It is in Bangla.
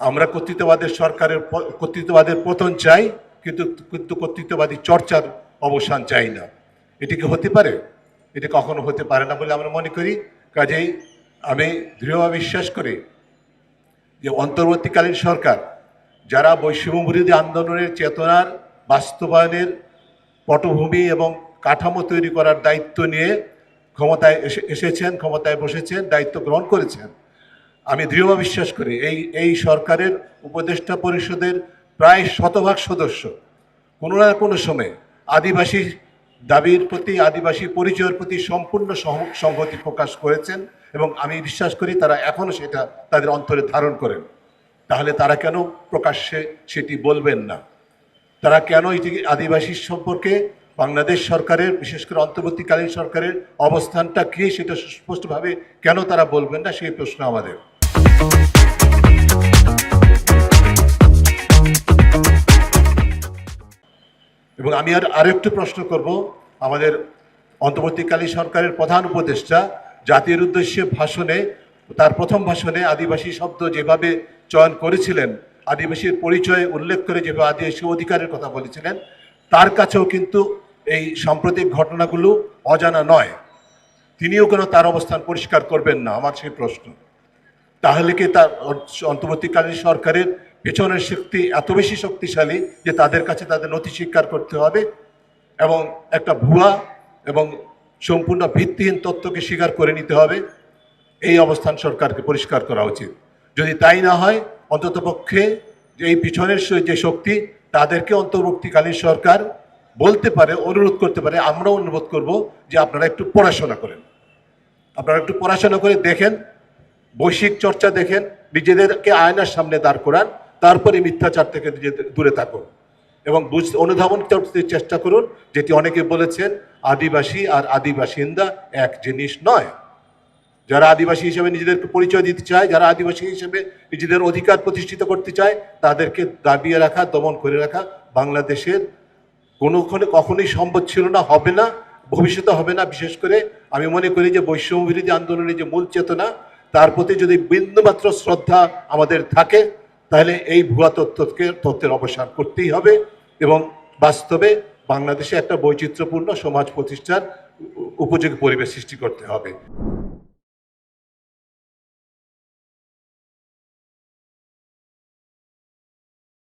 আমরা কর্তৃত্ববাদের সরকারের কর্তৃত্ববাদের পতন চাই, কিন্তু কিন্তু কর্তৃত্ববাদী চর্চার অবসান চাই না। এটি কি হতে পারে? এটি কখনো হতে পারে না বলে আমরা মনে করি। কাজেই আমি দৃঢ়ভাবে বিশ্বাস করি যে অন্তর্বর্তীকালীন সরকার, যারা বৈষম্য বিরোধী আন্দোলনের চেতনার, বাস্তবায়নের পটভূমি এবং কাঠামো তৈরি করার দায়িত্ব নিয়ে ক্ষমতায় এসে, এসেছেন, ক্ষমতায় বসেছেন, দায়িত্ব গ্রহণ করেছেন আমি দৃঢ় বিশ্বাস করি, এই এই সরকারের উপদেষ্টা পরিষদের প্রায় শতভাগ সদস্য। কোনো না কোনো সময় আদিবাসী দাবির প্রতি, আদিবাসী পরিচয়ের প্রতি সম্পূর্ণ সহ- সংহতি প্রকাশ করেছেন এবং আমি বিশ্বাস করি তারা এখনও সেটা তাদের অন্তরে ধারণ করেন। তাহলে তারা কেন প্রকাশ্যে সেটি বলবেন না? তারা কেন এটি আদিবাসী সম্পর্কে বাংলাদেশ সরকারের, বিশেষ করে অন্তর্বর্তীকালীন সরকারের অবস্থানটা কি সেটা সুস্পষ্টভাবে কেন তারা বলবেন না, সেই প্রশ্ন আমাদের। এবং আমি আর আরেকটু প্রশ্ন করব, আমাদের অন্তর্বর্তীকালীন সরকারের প্রধান উপদেষ্টা জাতির উদ্দেশ্যে ভাষণে, তার প্রথম ভাষণে আদিবাসী শব্দ যেভাবে চয়ন করেছিলেন, আদিবাসীর পরিচয় উল্লেখ করে যেভাবে আদিবাসী অধিকারের কথা বলেছিলেন, তার কাছেও কিন্তু এই সাম্প্রতিক ঘটনাগুলো অজানা নয়। তিনিও কেন তার অবস্থান পরিষ্কার করবেন না? আমার সেই প্রশ্ন। তাহলে কি তার অন্তর্বর্তীকালীন সরকারের পেছনের শক্তি এত বেশি শক্তিশালী যে তাদের কাছে তাদের নথি স্বীকার করতে হবে? এবং একটা ভুয়া এবং সম্পূর্ণ ভিত্তিহীন তথ্যকে স্বীকার করে নিতে হবে। এই অবস্থান সরকারকে পরিষ্কার করা উচিত। যদি তাই না হয় অন্ততপক্ষে এই পিছনের যে শক্তি, তাদেরকে অন্তর্বর্তীকালীন সরকার বলতে পারে, অনুরোধ করতে পারে, আমরাও অনুরোধ করব যে আপনারা একটু পড়াশোনা করেন। আপনারা একটু পড়াশোনা করে দেখেন বৈশ্বিক চর্চা দেখেন, নিজেদেরকে আয়নার সামনে দাঁড় করান, তারপরে মিথ্যাচার থেকে দূরে থাকুন। এবং অনুধাবন করতে চেষ্টা করুন, যেটি অনেকে বলেছেন, আদিবাসী আর আদিবাসিন্দা এক জিনিস নয়। যারা আদিবাসী হিসেবে নিজেদেরকে পরিচয় দিতে চায়, যারা আদিবাসী হিসেবে নিজেদের অধিকার প্রতিষ্ঠিত করতে চায়, তাদেরকে দাবিয়ে রাখা, দমন করে রাখা বাংলাদেশের কোনোক্ষণে কখনোই সম্ভব ছিল না, হবে না, ভবিষ্যতে হবে না। বিশেষ করে আমি মনে করি যে বৈষম্য বিরোধী আন্দোলনের যে মূল চেতনা তার প্রতি যদি বিন্দুমাত্র শ্রদ্ধা আমাদের থাকে, তাহলে এই ভুয়া তথ্যকে তথ্যের অবসান করতেই হবে এবং বাস্তবে বাংলাদেশে একটা বৈচিত্র্যপূর্ণ সমাজ প্রতিষ্ঠার উপযোগী পরিবেশ সৃষ্টি করতে হবে।